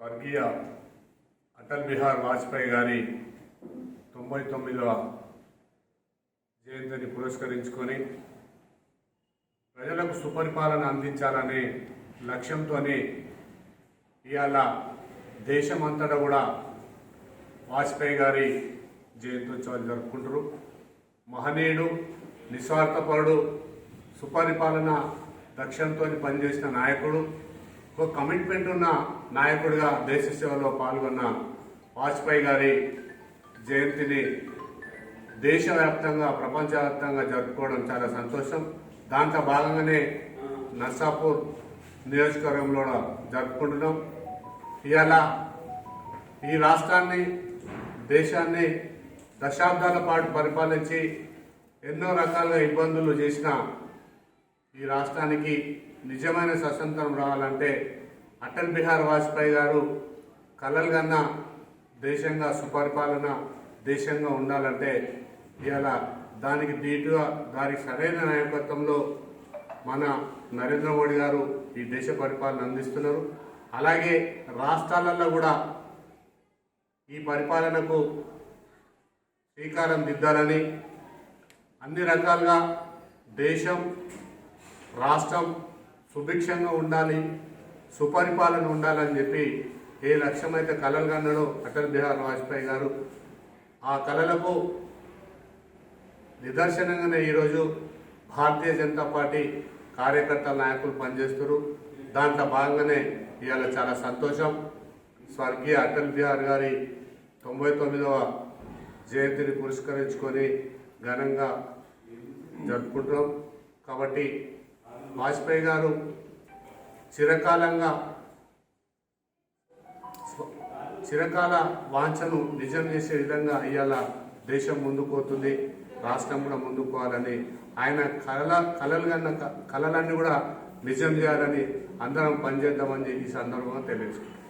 స్వర్గీయ అటల్ బిహార్ వాజ్పేయి గారి తొంభై తొమ్మిదవ జయంతిని పురస్కరించుకొని ప్రజలకు సుపరిపాలన అందించాలనే లక్ష్యంతోనే ఇవాళ దేశమంతటా కూడా వాజ్పేయి గారి జయంతోత్సవాలు జరుపుకుంటారు మహనీయుడు నిస్వార్థపరుడు సుపరిపాలన దక్షంతో పనిచేసిన నాయకుడు ఒక కమిట్మెంట్ ఉన్న నాయకుడిగా దేశ సేవలో పాల్గొన్న వాజ్పేయి గారి జయంతిని దేశవ్యాప్తంగా ప్రపంచవ్యాప్తంగా జరుపుకోవడం చాలా సంతోషం. దాంతో భాగంగానే నర్సాపూర్ నియోజకవర్గంలో జరుపుకుంటున్నాం. ఇవాళ ఈ రాష్ట్రాన్ని దేశాన్ని దశాబ్దాల పాటు పరిపాలించి ఎన్నో రకాలుగా ఇబ్బందులు చేసిన ఈ రాష్ట్రానికి నిజమైన స్వతంత్రం రావాలంటే అటల్ బిహార్ వాజ్పేయి గారు కలలు కన్నా దేశంగా సుపరిపాలన దేశంగా ఉండాలంటే ఇవాళ దానికి దీటుగా దానికి సరైన నాయకత్వంలో మన నరేంద్ర మోడీ గారు ఈ దేశ పరిపాలన అందిస్తున్నారు. అలాగే రాష్ట్రాలలో కూడా ఈ పరిపాలనకు శ్రీకారం దిద్దాలని అన్ని రకాలుగా దేశం రాష్ట్రం సుభిక్షంగా ఉండాలి సుపరిపాలన ఉండాలని చెప్పి ఏ లక్ష్యమైతే కలలు కన్నాడో అటల్ బిహార్ వాజ్పేయి గారు ఆ కళలకు నిదర్శనంగానే ఈరోజు భారతీయ జనతా పార్టీ కార్యకర్తల నాయకులు పనిచేస్తారు దాంట్లో భాగంగానే ఇవాళ చాలా సంతోషం. స్వర్గీయ అటల్ బిహార్ గారి తొంభై తొమ్మిదవ జయంతిని పురస్కరించుకొని ఘనంగా జరుపుకుంటున్నాం. కాబట్టి వాజ్పేయి గారు చిరకాలంగా చిరకాల వాంఛను నిజం చేసే విధంగా ఇవాళ దేశం ముందుకోతుంది రాష్ట్రం కూడా ముందుకోవాలని ఆయన కళల కళలు కన్న కళలన్నీ కూడా నిజం చేయాలని అందరం పనిచేద్దామని ఈ సందర్భంగా తెలియజేసుకుంటాం